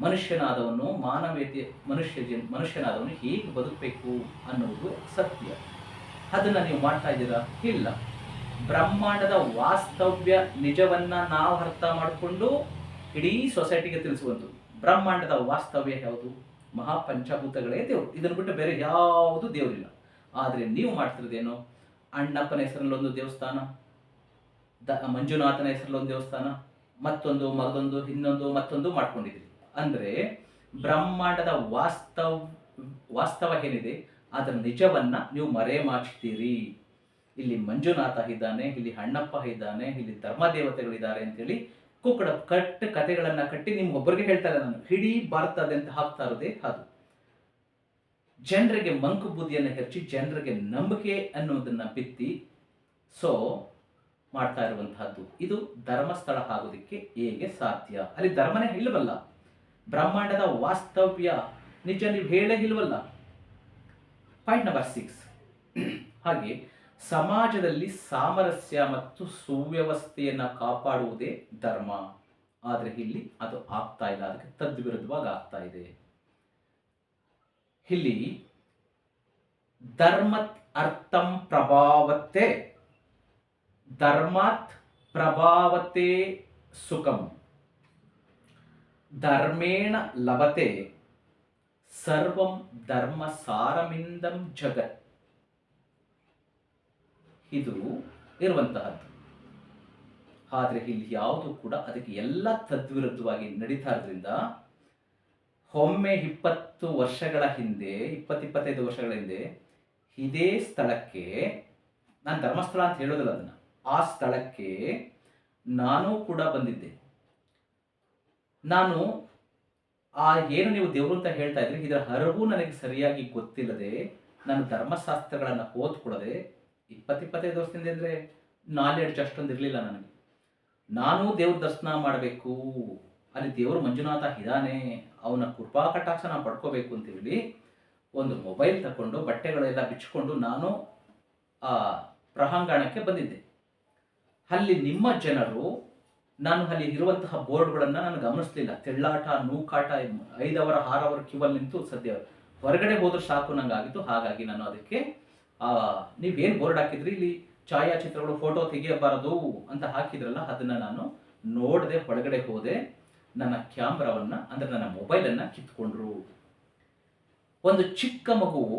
ಮನುಷ್ಯನಾದವನು ಮಾನವೀಯತೆ, ಮನುಷ್ಯ ಜನ್, ಮನುಷ್ಯನಾದವನು ಹೇಗೆ ಬದುಕಬೇಕು ಅನ್ನುವುದು ಸತ್ಯ. ಅದನ್ನು ನೀವು ಮಾಡ್ತಾ ಇದ್ದೀರಾ? ಇಲ್ಲ. ಬ್ರಹ್ಮಾಂಡದ ವಾಸ್ತವ್ಯ ನಿಜವನ್ನ ನಾವು ಅರ್ಥ ಮಾಡಿಕೊಂಡು ಇಡೀ ಸೊಸೈಟಿಗೆ ತಿಳಿಸುವಂಥದ್ದು ಬ್ರಹ್ಮಾಂಡದ ವಾಸ್ತವ್ಯ ಯಾವುದು? ಮಹಾಪಂಚಭೂತಗಳೇ ದೇವರು. ಇದನ್ನು ಬಿಟ್ಟು ಬೇರೆ ಯಾವುದು ದೇವರಿಲ್ಲ. ಆದರೆ ನೀವು ಮಾಡ್ತಿರೋದೇನು? ಅಣ್ಣಪ್ಪನ ಹೆಸರಲ್ಲಿ ಒಂದು ದೇವಸ್ಥಾನ. ದ ಮಂಜುನಾಥನ ಹೆಸರಲ್ಲಿ ಒಂದು ದೇವಸ್ಥಾನ, ಮತ್ತೊಂದು, ಮಗದೊಂದು, ಇನ್ನೊಂದು, ಮತ್ತೊಂದು ಮಾಡ್ಕೊಂಡಿದ್ವಿ. ಅಂದರೆ ಬ್ರಹ್ಮಾಂಡದ ವಾಸ್ತವ ವಾಸ್ತವ ಏನಿದೆ, ಅದರ ನಿಜವನ್ನ ನೀವು ಮರೆಮಾಚ್ತೀರಿ ಇಲ್ಲಿ ಮಂಜುನಾಥ ಇದ್ದಾನೆ, ಇಲ್ಲಿ ಅಣ್ಣಪ್ಪ ಇದ್ದಾನೆ, ಇಲ್ಲಿ ಧರ್ಮದೇವತೆಗಳಿದ್ದಾರೆ ಅಂತೇಳಿ ಕುಕ್ಕಡ ಕಟ್ಟು ಕಥೆಗಳನ್ನು ಕಟ್ಟಿ ನಿಮ್ಗೆ ಒಬ್ಬರಿಗೆ ಹೇಳ್ತಾ ಇಲ್ಲ ನಾನು. ಇಡೀ ಅಂತ ಹಾಕ್ತಾ ಇರೋದೇ ಅದು. ಜನರಿಗೆ ಮಂಕು ಬುದ್ಧಿಯನ್ನು ಹೆಚ್ಚಿ ಜನರಿಗೆ ನಂಬಿಕೆ ಅನ್ನೋದನ್ನ ಬಿತ್ತಿ ಸೊ ಮಾಡ್ತಾ ಇರುವಂತಹದ್ದು. ಇದು ಧರ್ಮಸ್ಥಳ ಆಗೋದಕ್ಕೆ ಹೇಗೆ ಸಾಧ್ಯ? ಅಲ್ಲಿ ಧರ್ಮನೇ ಇಲ್ಲವಲ್ಲ. ಬ್ರಹ್ಮಾಂಡದ ವಾಸ್ತವ್ಯ ನಿಜ ನೀವು ಹೇಳೇ ಇಲ್ವಲ್ಲ ಪಾಯಿಂಟ್ ನಂಬರ್ ಸಿಕ್ಸ್ ಹಾಗೆ ಸಮಾಜದಲ್ಲಿ ಸಾಮರಸ್ಯ ಮತ್ತು ಸುವ್ಯವಸ್ಥೆಯನ್ನು ಕಾಪಾಡುವುದೇ ಧರ್ಮ. ಆದರೆ ಇಲ್ಲಿ ಅದು ಆಗ್ತಾ ಇಲ್ಲ. ಅದಕ್ಕೆ ತದ್ವಿರುದ್ಧವಾಗಿ ಆಗ್ತಾ ಇದೆ. ಇಲ್ಲಿ ಧರ್ಮ ಅರ್ಥಂ ಪ್ರಭಾವತೆ ಧರ್ಮಾತ್ ಪ್ರಭಾವತೆ ಸುಖಂ ಧರ್ಮೇಣ ಲಭತೆ ಸರ್ವಂ ಧರ್ಮ ಸಾರಮಿಂದಂ ಜಗತ್ ಇದು ಇರುವಂತಹದ್ದು. ಆದರೆ ಇಲ್ಲಿ ಯಾವುದು ಕೂಡ ಅದಕ್ಕೆ ಎಲ್ಲ ತದ್ವಿರುದ್ಧವಾಗಿ ನಡೀತಾ ಇರೋದ್ರಿಂದ ಒಮ್ಮೆ ಇಪ್ಪತ್ತು ವರ್ಷಗಳ ಹಿಂದೆ ಇಪ್ಪತ್ತು ಇಪ್ಪತ್ತೈದು ವರ್ಷಗಳ ಹಿಂದೆ ಇದೇ ಸ್ಥಳಕ್ಕೆ, ನಾನು ಧರ್ಮಸ್ಥಳ ಅಂತ ಹೇಳೋದಿಲ್ಲ ಅದನ್ನು. ಆ ಸ್ಥಳಕ್ಕೆ ನಾನು ಕೂಡ ಬಂದಿದ್ದೆ. ನಾನು ಆ ಏನು ನೀವು ದೇವರು ಅಂತ ಹೇಳ್ತಾ ಇದ್ರಿ, ಇದರ ಹರವು ನನಗೆ ಸರಿಯಾಗಿ ಗೊತ್ತಿಲ್ಲದೆ, ನಾನು ಧರ್ಮಶಾಸ್ತ್ರಗಳನ್ನು ಓದ್ಕೊಡದೆ ಇಪ್ಪತ್ತಿಪ್ಪತ್ತೈದು ವರ್ಷದಿಂದ ಅಂದರೆ ನಾಲೆಡ್ಜ್ ಅಷ್ಟೊಂದು ಇರಲಿಲ್ಲ ನನಗೆ. ನಾನು ದೇವ್ರ ದರ್ಶನ ಮಾಡಬೇಕು, ಅಲ್ಲಿ ದೇವರು ಮಂಜುನಾಥ ಇದ್ದಾನೆ, ಅವನ ಕೃಪಾ ಕಟಾಕ್ಷ ನಾನು ಪಡ್ಕೋಬೇಕು ಅಂತ ಹೇಳಿ ಒಂದು ಮೊಬೈಲ್ ತಗೊಂಡು ಬಟ್ಟೆಗಳೆಲ್ಲ ಬಿಚ್ಚಿಕೊಂಡು ನಾನು ಆ ಪ್ರಹಾಂಗಣಕ್ಕೆ ಬಂದಿದ್ದೆ. ಅಲ್ಲಿ ನಿಮ್ಮ ಜನರು, ನಾನು ಅಲ್ಲಿ ಇರುವಂತಹ ಬೋರ್ಡ್ಗಳನ್ನು ನಾನು ಗಮನಿಸಲಿಲ್ಲ. ತೆಳ್ಳಾಟ, ನೂಕಾಟ ಐದವರ, ಆರವರ ಕ್ಯೂವಲ್ಲಿ ನಿಂತು ಸದ್ಯ ಹೊರಗಡೆ ಹೋದ್ರೆ ಸಾಕು ನಂಗಾಗಿತ್ತು ಹಾಗಾಗಿ ನಾನು ಅದಕ್ಕೆ ನೀವೇನು ಬೋರ್ಡ್ ಹಾಕಿದ್ರಿ? ಇಲ್ಲಿ ಛಾಯಾಚಿತ್ರಗಳು ಫೋಟೋ ತೆಗೆಯಬಾರದು ಅಂತ ಹಾಕಿದ್ರಲ್ಲ, ಅದನ್ನು ನಾನು ನೋಡದೆ ಹೊರಗಡೆ ಹೋದೆ. ನನ್ನ ಕ್ಯಾಮ್ರಾವನ್ನು, ಅಂದರೆ ನನ್ನ ಮೊಬೈಲನ್ನು ಕಿತ್ಕೊಂಡ್ರು. ಒಂದು ಚಿಕ್ಕ ಮಗುವು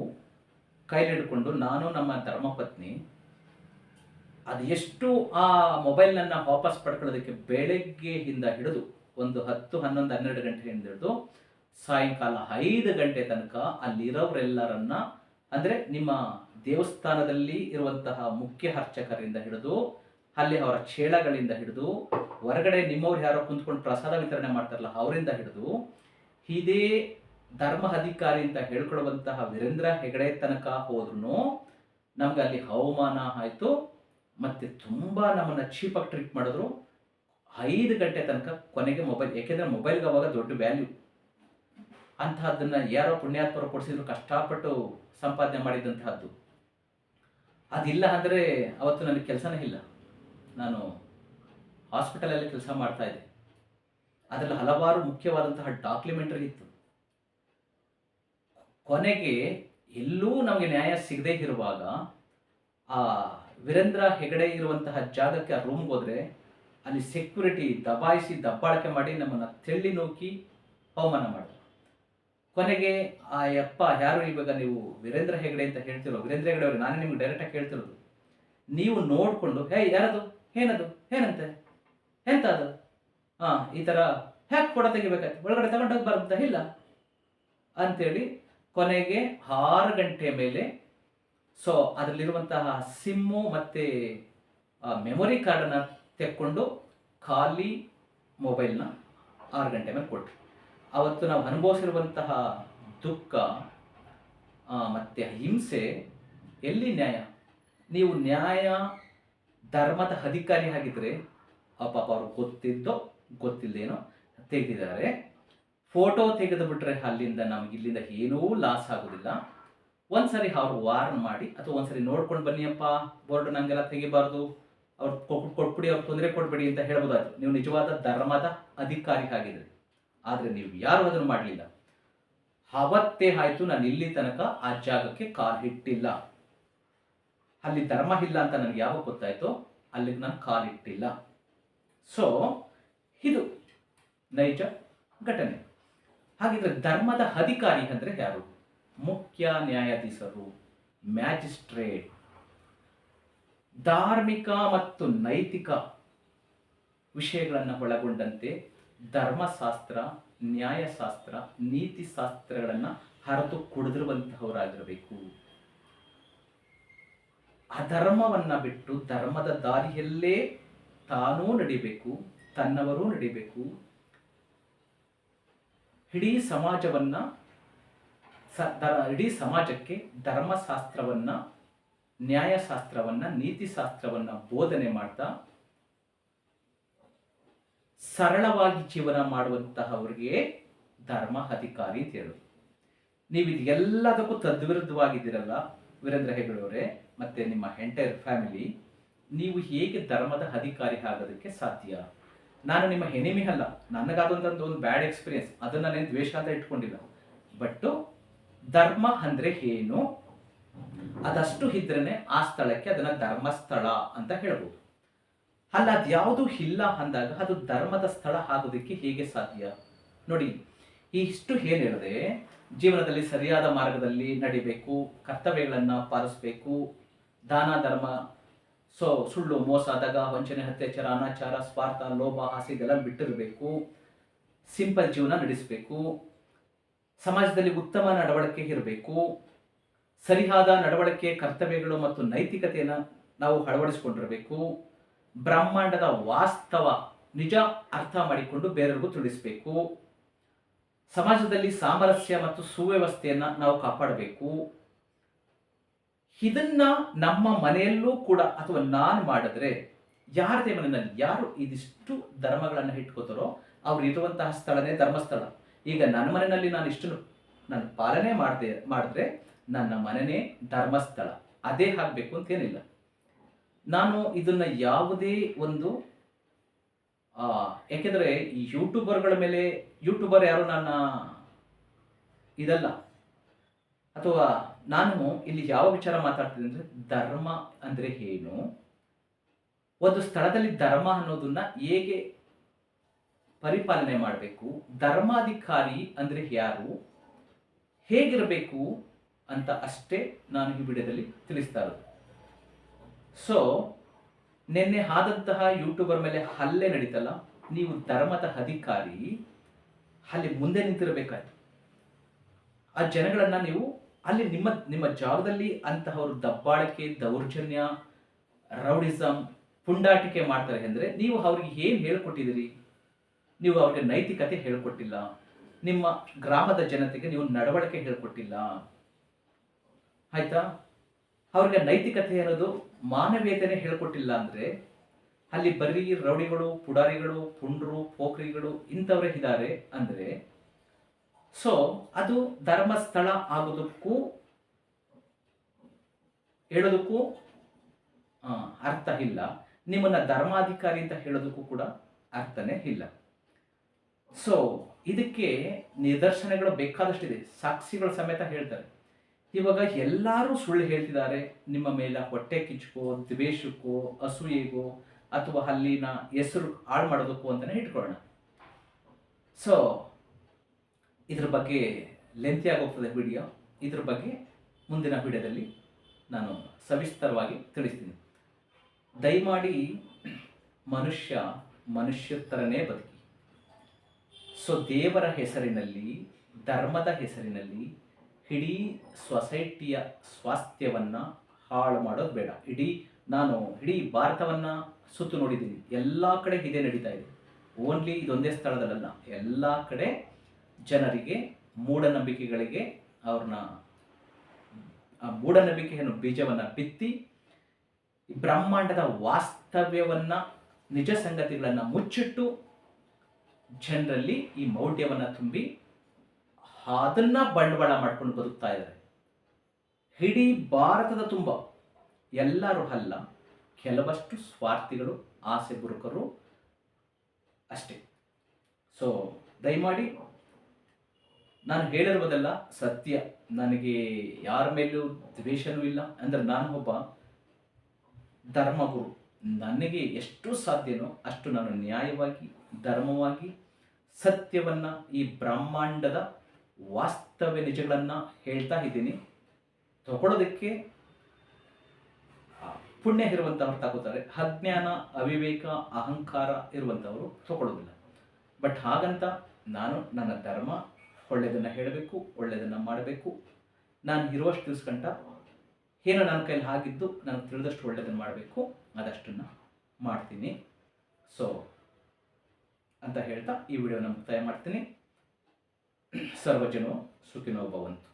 ಕೈಲಿಡ್ಕೊಂಡು, ನಾನು ನಮ್ಮ ಧರ್ಮಪತ್ನಿ ಅದು ಎಷ್ಟು ಆ ಮೊಬೈಲನ್ನು ವಾಪಸ್ ಪಡ್ಕೊಳ್ಳೋದಕ್ಕೆ ಬೆಳಗ್ಗೆಯಿಂದ ಹಿಡಿದು ಒಂದು ಹತ್ತು, ಹನ್ನೊಂದು, ಹನ್ನೆರಡು ಗಂಟೆಯಿಂದ ಹಿಡಿದು ಸಾಯಂಕಾಲ ಐದು ಗಂಟೆ ತನಕ ಅಲ್ಲಿರೋರೆಲ್ಲರನ್ನ ಅಂದರೆ ನಿಮ್ಮ ದೇವಸ್ಥಾನದಲ್ಲಿ ಇರುವಂತಹ ಮುಖ್ಯ ಅರ್ಚಕರಿಂದ ಹಿಡಿದು, ಅಲ್ಲಿ ಅವರ ಚೇಳಗಳಿಂದ ಹಿಡಿದು, ಹೊರಗಡೆ ನಿಮ್ಮವ್ರು ಯಾರೋ ಕುಂತ್ಕೊಂಡು ಪ್ರಸಾದ ವಿತರಣೆ ಮಾಡ್ತಾರಲ್ಲ ಅವರಿಂದ ಹಿಡಿದು ಇದೇ ಧರ್ಮ ಅಧಿಕಾರಿ ಅಂತ ಹೇಳ್ಕೊಳ್ಳುವಂತಹ ವೀರೇಂದ್ರ ಹೆಗಡೆ ತನಕ ಹೋದ್ರು ನಮ್ಗೆ ಅಲ್ಲಿ ಹವಾಮಾನ ಆಯಿತು. ಮತ್ತು ತುಂಬ ನಮ್ಮನ್ನು ಚೀಪಾಗಿ ಟ್ರೀಟ್ ಮಾಡಿದ್ರು ಐದು ಗಂಟೆ ತನಕ ಕೊನೆಗೆ ಮೊಬೈಲ್ ಯಾಕೆಂದರೆ ಮೊಬೈಲ್ಗೆ ಅವಾಗ ದೊಡ್ಡ ವ್ಯಾಲ್ಯೂ ಅಂತಹದ್ದನ್ನು ಯಾರೋ ಪುಣ್ಯಾತ್ಮರು ಕೊಡಿಸಿದ್ರು, ಕಷ್ಟಪಟ್ಟು ಸಂಪಾದನೆ ಮಾಡಿದಂತಹದ್ದು ಅದಿಲ್ಲ ಅಂದರೆ ಅವತ್ತು ನನಗೆ ಕೆಲಸನೇ ಇಲ್ಲ. ನಾನು ಹಾಸ್ಪಿಟಲಲ್ಲಿ ಕೆಲಸ ಮಾಡ್ತಾ ಇದ್ದೆ. ಅದರಲ್ಲಿ ಹಲವಾರು ಮುಖ್ಯವಾದಂತಹ ಡಾಕ್ಯುಮೆಂಟರಿ ಇತ್ತು. ಕೊನೆಗೆ ಎಲ್ಲೂ ನಮಗೆ ನ್ಯಾಯ ಸಿಗದೇ ಇರುವಾಗ ಆ ವೀರೇಂದ್ರ ಹೆಗಡೆ ಇರುವಂತಹ ಜಾಗಕ್ಕೆ ಆ ರೂಮ್ಗೆ ಹೋದರೆ ಅಲ್ಲಿ ಸೆಕ್ಯೂರಿಟಿ ದಬಾಯಿಸಿ ದಬ್ಬಾಳಿಕೆ ಮಾಡಿ ನಮ್ಮನ್ನು ತೆಳ್ಳಿ ನೂಕಿ ಅವಮಾನ ಮಾಡಿದ್ರು. ಕೊನೆಗೆ ಆ ಅಪ್ಪ ಯಾರು ಇವಾಗ ನೀವು ವೀರೇಂದ್ರ ಹೆಗಡೆ ಅಂತ ಹೇಳ್ತಿರೋ? ವೀರೇಂದ್ರ ಹೆಗಡೆ ಅವ್ರಿಗೆ ನಾನೇ ನಿಮ್ಗೆ ಡೈರೆಕ್ಟಾಗಿ ಹೇಳ್ತಿರೋದು. ನೀವು ನೋಡಿಕೊಂಡು, ಹೇ, ಯಾರದು? ಏನದು? ಏನಂತೆ? ಎಂತ ಅದು ಹಾಂ ಈ ಥರ ಹ್ಯಾಕ್ ಫೋಟೋ ತೆಗಿಬೇಕಾಯ್ತು. ಒಳಗಡೆ ತಗೊಂಡೋಗಿ ಬರುತ್ತ ಇಲ್ಲ? ಅಂತೇಳಿ ಕೊನೆಗೆ ಆರು ಗಂಟೆ ಮೇಲೆ ಸೊ ಅದರಲ್ಲಿರುವಂತಹ ಸಿಮ್ಮು ಮತ್ತು ಮೆಮೊರಿ ಕಾರ್ಡನ್ನು ತೆಕ್ಕೊಂಡು ಖಾಲಿ ಮೊಬೈಲ್ನ ಆರು ಗಂಟೆ ಮೇಲೆ ಕೊಟ್ಟರು ಅವತ್ತು ನಾವು ಅನುಭವಿಸಿರುವಂತಹ ದುಃಖ ಮತ್ತು ಹಿಂಸೆ ಎಲ್ಲಿ ನ್ಯಾಯ? ನೀವು ನ್ಯಾಯ, ಧರ್ಮದ ಅಧಿಕಾರಿ ಆಗಿದ್ದರೆ ಪಾಪ ಅವರು ಗೊತ್ತಿದ್ದೋ ಗೊತ್ತಿಲ್ಲದೇನೋ ತೆಗೆದಿದ್ದಾರೆ. ಫೋಟೋ ತೆಗೆದು ಬಿಟ್ರೆ ಅಲ್ಲಿಂದ ನಮ್ಗೆ ಇಲ್ಲಿಂದ ಏನೂ ಲಾಸ್ ಆಗೋದಿಲ್ಲ. ಒಂದ್ಸರಿ ಅವ್ರು ವಾರ್ನ್ ಮಾಡಿ ಅಥವಾ ಒಂದ್ಸರಿ ನೋಡ್ಕೊಂಡು ಬನ್ನಿಯಪ್ಪ ಬೋರ್ಡ್ ನಂಗೆಲ್ಲ ತೆಗಿಬಾರ್ದು, ಅವ್ರು ಕೊಟ್ಬಿಡಿ, ಅವ್ರು ತೊಂದರೆ ಕೊಡ್ಬೇಡಿ ಅಂತ ಹೇಳ್ಬೋದಾಯ್ತು. ನೀವು ನಿಜವಾದ ಧರ್ಮದ ಅಧಿಕಾರಿ ಆಗಿದ್ರಿ ಆದರೆ ನೀವು ಯಾರು ಅದನ್ನು ಮಾಡಲಿಲ್ಲ? ಅವತ್ತೇ ಆಯಿತು ನಾನು ಇಲ್ಲಿ ತನಕ ಆ ಜಾಗಕ್ಕೆ ಕಾಲಿಟ್ಟಿಲ್ಲ ಅಲ್ಲಿ ಧರ್ಮ ಇಲ್ಲ ಅಂತ ನನಗೆ ಯಾವಾಗ ಗೊತ್ತಾಯ್ತೋ ಅಲ್ಲಿಗೆ ನಾನು ಕಾಲಿಟ್ಟಿಲ್ಲ ಸೊ ಇದು ನೈಜ ಘಟನೆ. ಹಾಗಿದ್ರೆ ಧರ್ಮದ ಅಧಿಕಾರಿ ಅಂದರೆ ಯಾರು? ಮುಖ್ಯ ನ್ಯಾಯಾಧೀಶರು, ಮ್ಯಾಜಿಸ್ಟ್ರೇಟ್, ಧಾರ್ಮಿಕ ಮತ್ತು ನೈತಿಕ ವಿಷಯಗಳನ್ನು ಒಳಗೊಂಡಂತೆ ಧರ್ಮಶಾಸ್ತ್ರ, ನ್ಯಾಯಶಾಸ್ತ್ರ, ನೀತಿಶಾಸ್ತ್ರಗಳನ್ನು ಹರಿದು ಕುಡಿದಿರುವಂತಹವರಾಗಿರಬೇಕು. ಅಧರ್ಮವನ್ನು ಬಿಟ್ಟು ಧರ್ಮದ ದಾರಿಯಲ್ಲೇ ತಾನೂ ನಡಿಬೇಕು, ತನ್ನವರೂ ನಡಿಬೇಕು. ಇಡೀ ಸಮಾಜವನ್ನ ಸ- ಇಡೀ ಸಮಾಜಕ್ಕೆ ಧರ್ಮಶಾಸ್ತ್ರವನ್ನ, ನ್ಯಾಯಶಾಸ್ತ್ರವನ್ನ, ನೀತಿಶಾಸ್ತ್ರವನ್ನು ಬೋಧನೆ ಮಾಡ್ತಾ, ಸರಳವಾಗಿ ಜೀವನ ಮಾಡುವಂತಹವರಿಗೆ ಧರ್ಮ ಅಧಿಕಾರಿ ಅಂತ ಹೇಳೋದು. ನೀವು ಇದೆಲ್ಲದಕ್ಕೂ ತದ್ವಿರುದ್ಧವಾಗಿದ್ದೀರಲ್ಲ, ವೀರೇಂದ್ರ ಹೆಗಡೆಯವರೇ ಮತ್ತೆ ನಿಮ್ಮ ಎಂಟೈರ್ ಫ್ಯಾಮಿಲಿ ನೀವು ಹೇಗೆ ಧರ್ಮದ ಅಧಿಕಾರಿ ಆಗೋದಕ್ಕೆ ಸಾಧ್ಯ? ನಾನು ನಿಮ್ಮ ಹೆನಿಮಿ ಅಲ್ಲ ನನಗಾದಂಥ ಒಂದು ಬ್ಯಾಡ್ ಎಕ್ಸ್ಪೀರಿಯನ್ಸ್ ಅದನ್ನ ನಾನು ದ್ವೇಷ ಅಂತ ಇಟ್ಕೊಂಡಿಲ್ಲ. ಬಟ್ ಧರ್ಮ ಅಂದ್ರೆ ಏನು? ಅದಷ್ಟು ಇದ್ರೇನೆ ಆ ಸ್ಥಳಕ್ಕೆ ಅದನ್ನ ಧರ್ಮಸ್ಥಳ ಅಂತ ಹೇಳ್ಬೋದು. ಅಲ್ಲ ಅದ್ಯಾವುದು ಇಲ್ಲ ಅಂದಾಗ ಅದು ಧರ್ಮದ ಸ್ಥಳ ಆಗೋದಕ್ಕೆ ಹೇಗೆ ಸಾಧ್ಯ? ನೋಡಿ, ಇಷ್ಟು ಏನ್ ಹೇಳಿದೆ ಜೀವನದಲ್ಲಿ ಸರಿಯಾದ ಮಾರ್ಗದಲ್ಲಿ ನಡಿಬೇಕು, ಕರ್ತವ್ಯಗಳನ್ನ ಪಾಲಿಸಬೇಕು, ದಾನ, ಧರ್ಮ, ಸೊ, ಸುಳ್ಳು, ಮೋಸ, ದಗ, ವಂಚನೆ, ಅತ್ಯಾಚಾರ, ಅನಾಚಾರ, ಸ್ವಾರ್ಥ ಲೋಭ ಆಸೆ ಇದೆಲ್ಲ ಬಿಟ್ಟಿರಬೇಕು. ಸಿಂಪಲ್ ಜೀವನ ನಡೆಸಬೇಕು. ಸಮಾಜದಲ್ಲಿ ಉತ್ತಮ ನಡವಳಿಕೆ ಇರಬೇಕು. ಸರಿಯಾದ ನಡವಳಿಕೆ, ಕರ್ತವ್ಯಗಳು ಮತ್ತು ನೈತಿಕತೆಯನ್ನು ನಾವು ಅಳವಡಿಸಿಕೊಂಡಿರಬೇಕು. ಬ್ರಹ್ಮಾಂಡದ ವಾಸ್ತವ ನಿಜ ಅರ್ಥ ಮಾಡಿಕೊಂಡು ಬೇರೆಯವರಿಗೂ ತಿಳಿಸಬೇಕು. ಸಮಾಜದಲ್ಲಿ ಸಾಮರಸ್ಯ ಮತ್ತು ಸುವ್ಯವಸ್ಥೆಯನ್ನು ನಾವು ಕಾಪಾಡಬೇಕು. ಇದನ್ನ ನಮ್ಮ ಮನೆಯಲ್ಲೂ ಕೂಡ ಅಥವಾ ನಾನು ಮಾಡಿದ್ರೆ ಯಾರದೇ ಮನೆಯಲ್ಲಿ ಯಾರು ಇದಿಷ್ಟು ಧರ್ಮಗಳನ್ನು ಇಟ್ಕೋತಾರೋ ಅವ್ರು ಇರುವಂತಹ ಸ್ಥಳನೇ ಧರ್ಮಸ್ಥಳ. ಈಗ ನನ್ನ ಮನೆಯಲ್ಲಿ ನಾನು ಇಷ್ಟು ನಾನು ಪಾಲನೆ ಮಾಡಿದೆ, ಮಾಡಿದ್ರೆ ನನ್ನ ಮನೆನೇ ಧರ್ಮಸ್ಥಳ. ಅದೇ ಆಗಬೇಕು ಅಂತೇನಿಲ್ಲ ನಾನು ಇದನ್ನ ಯಾವುದೇ ಒಂದು ಯಾಕೆಂದ್ರೆ ಯೂಟ್ಯೂಬರ್ಗಳ ಮೇಲೆ, ಯೂಟ್ಯೂಬರ್ ಯಾರು ನನ್ನ ಇದಲ್ಲ. ಅಥವಾ ನಾನು ಇಲ್ಲಿ ಯಾವ ವಿಚಾರ ಮಾತಾಡ್ತೀನಿ ಅಂದ್ರೆ ಧರ್ಮ ಅಂದ್ರೆ ಏನು? ಒಂದು ಸ್ಥಳದಲ್ಲಿ ಧರ್ಮ ಅನ್ನೋದನ್ನ ಹೇಗೆ ಪರಿಪಾಲನೆ ಮಾಡಬೇಕು. ಧರ್ಮಾಧಿಕಾರಿ ಅಂದರೆ ಯಾರು? ಹೇಗಿರಬೇಕು ಅಂತ ಅಷ್ಟೇ ನಾನು ಈ ವಿಡಿಯೋದಲ್ಲಿ ತಿಳಿಸ್ತಾ ಇರೋದು. ಸೊ ನಿನ್ನೆ ಆದಂತಹ ಯೂಟ್ಯೂಬರ್ ಮೇಲೆ ಹಲ್ಲೆ ನಡೀತಲ್ಲ, ನೀವು ಧರ್ಮದ ಅಧಿಕಾರಿ, ಅಲ್ಲಿ ಮುಂದೆ ನಿಂತಿರಬೇಕಾಯ್ತು. ಆ ಜನಗಳನ್ನ ನೀವು ಅಲ್ಲಿ ನಿಮ್ಮ ನಿಮ್ಮ ಜಾಗದಲ್ಲಿ ಅಂತಹವರು ದಬ್ಬಾಳಿಕೆ, ದೌರ್ಜನ್ಯ ರೌಡಿಸಮ್ ಪುಂಡಾಟಿಕೆ ಮಾಡ್ತಾರೆ ಅಂದ್ರೆ ನೀವು ಅವ್ರಿಗೆ ಏನು ಹೇಳ್ಕೊಟ್ಟಿದ್ದೀರಿ? ನೀವು ಅವ್ರಿಗೆ ನೈತಿಕತೆ ಹೇಳ್ಕೊಟ್ಟಿಲ್ಲ. ನಿಮ್ಮ ಗ್ರಾಮದ ಜನತೆಗೆ ನೀವು ನಡವಳಿಕೆ ಹೇಳ್ಕೊಟ್ಟಿಲ್ಲ. ಆಯ್ತಾ? ಅವ್ರಿಗೆ ನೈತಿಕತೆ ಅನ್ನೋದು ಮಾನವೀಯತೆನೇ ಹೇಳ್ಕೊಟ್ಟಿಲ್ಲ ಅಂದ್ರೆ ಅಲ್ಲಿ ಬರೀ ರೌಡಿಗಳು, ಪುಡಾರಿಗಳು, ಪುಂಡ್ರು, ಪೋಖ್ರಿಗಳು ಇಂಥವರೇ ಇದ್ದಾರೆ ಅಂದ್ರೆ ಸೊ ಅದು ಧರ್ಮಸ್ಥಳ ಆಗೋದಕ್ಕೂ ಹೇಳೋದಕ್ಕೂ ಅರ್ಥ ಇಲ್ಲ. ನಿಮ್ಮನ್ನ ಧರ್ಮಾಧಿಕಾರಿ ಅಂತ ಹೇಳೋದಕ್ಕೂ ಕೂಡ ಅರ್ಥನೇ ಇಲ್ಲ. ಸೊ ಇದಕ್ಕೆ ನಿದರ್ಶನಗಳು ಬೇಕಾದಷ್ಟಿದೆ. ಸಾಕ್ಷಿಗಳ ಸಮೇತ ಹೇಳ್ತಾರೆ. ಇವಾಗ ಎಲ್ಲರೂ ಸುಳ್ಳು ಹೇಳ್ತಿದ್ದಾರೆ. ನಿಮ್ಮ ಮೇಲೆ ಹೊಟ್ಟೆ ಕಿಚ್ಚುಕೋ ದ್ವೇಷಕ್ಕೋ, ಅಸೂಯೆಗೋ, ಅಥವಾ ಅಲ್ಲಿನ ಹೆಸರು ಹಾಳು ಮಾಡೋದಕ್ಕೋ ಅಂತಲೇ ಇಟ್ಕೊಳ್ಳೋಣ. ಸೊ ಇದ್ರ ಬಗ್ಗೆ ಲೆಂತಿ ಆಗೋಗ್ತದೆ ವಿಡಿಯೋ ಇದ್ರ ಬಗ್ಗೆ ಮುಂದಿನ ವಿಡಿಯೋದಲ್ಲಿ ನಾನು ಸವಿಸ್ತರವಾಗಿ ತಿಳಿಸ್ತೀನಿ. ದಯಮಾಡಿ ಮನುಷ್ಯ ಮನುಷ್ಯತ್ತರನೇ ಬದುಕಿ. ಸೊ ದೇವರ ಹೆಸರಿನಲ್ಲಿ, ಧರ್ಮದ ಹೆಸರಿನಲ್ಲಿ ಇಡೀ ಸೊಸೈಟಿಯ ಸ್ವಾಸ್ಥ್ಯವನ್ನ ಹಾಳು ಮಾಡೋದು ಬೇಡ. ಇಡೀ ನಾನು ಇಡೀ ಭಾರತವನ್ನ ಸುತ್ತು ನೋಡಿದ್ದೀನಿ. ಎಲ್ಲ ಕಡೆ ಇದೇ ನಡೀತಾ ಇದೆ. ಓನ್ಲಿ ಇದೊಂದೇ ಸ್ಥಳದಲ್ಲ ಎಲ್ಲ ಕಡೆ ಜನರಿಗೆ ಮೂಢನಂಬಿಕೆಗಳಿಗೆ ಅವ್ರನ್ನ, ಆ ಮೂಢನಂಬಿಕೆಯನ್ನು, ಬೀಜವನ್ನ ಬಿತ್ತಿ ಬ್ರಹ್ಮಾಂಡದ ವಾಸ್ತವ್ಯವನ್ನ, ನಿಜ ಸಂಗತಿಗಳನ್ನ ಮುಚ್ಚಿಟ್ಟು ಜನರಲ್ಲಿ ಈ ಮೌಢ್ಯವನ್ನು ತುಂಬಿ ಅದನ್ನ ಬಂಡವಾಳ ಮಾಡ್ಕೊಂಡು ಬದುಕ್ತಾ ಇದ್ದಾರೆ. ಇಡೀ ಭಾರತದ ತುಂಬ. ಎಲ್ಲರೂ ಅಲ್ಲ, ಕೆಲವಷ್ಟು ಸ್ವಾರ್ಥಿಗಳು, ಆಸೆ ಬುರುಕರು ಅಷ್ಟೇ. ಸೊ ದಯಮಾಡಿ ನಾನು ಹೇಳಿರುವುದೆಲ್ಲ ಸತ್ಯ. ನನಗೆ ಯಾರ ಮೇಲೂ ದ್ವೇಷನೂ ಇಲ್ಲ. ಅಂದ್ರೆ ನಾನು ಒಬ್ಬ ಧರ್ಮಗುರು. ನನಗೆ ಎಷ್ಟು ಸಾಧ್ಯನೋ ಅಷ್ಟು ನಾನು ನ್ಯಾಯವಾಗಿ, ಧರ್ಮವಾಗಿ, ಸತ್ಯವನ್ನ ಈ ಬ್ರಹ್ಮಾಂಡದ ವಾಸ್ತವ್ಯ ನಿಜಗಳನ್ನ ಹೇಳ್ತಾ ಇದ್ದೀನಿ. ತಗೊಳ್ಳೋದಕ್ಕೆ ಪುಣ್ಯ ಇರುವಂತವ್ರು ತಗೋತಾರೆ, ಅಜ್ಞಾನ, ಅವಿವೇಕ, ಅಹಂಕಾರ ಇರುವಂತವರು ತಗೊಳ್ಳೋದಿಲ್ಲ ಬಟ್ ಹಾಗಂತ ನಾನು ನನ್ನ ಧರ್ಮ ಒಳ್ಳೆಯದನ್ನ ಹೇಳಬೇಕು ಒಳ್ಳೆಯದನ್ನ ಮಾಡಬೇಕು. ನಾನು ಇರುವಷ್ಟು ದಿವ್ಸ ಗಂಟ ಏನೋ ನನ್ನ ಕೈಲಿ ಆಗಿದ್ದು ನನಗೆ ತಿಳಿದಷ್ಟು ಒಳ್ಳೆಯದನ್ನು ಮಾಡಬೇಕು, ಅದಷ್ಟನ್ನು ಮಾಡ್ತೀನಿ. ಸೊ ಅಂತ ಹೇಳ್ತಾ ಈ ವಿಡಿಯೋನ ಮುಕ್ತಾಯ ಮಾಡ್ತೀನಿ. ಸರ್ವಜನೋ ಸುಖಿನೋ ಭವಂತು.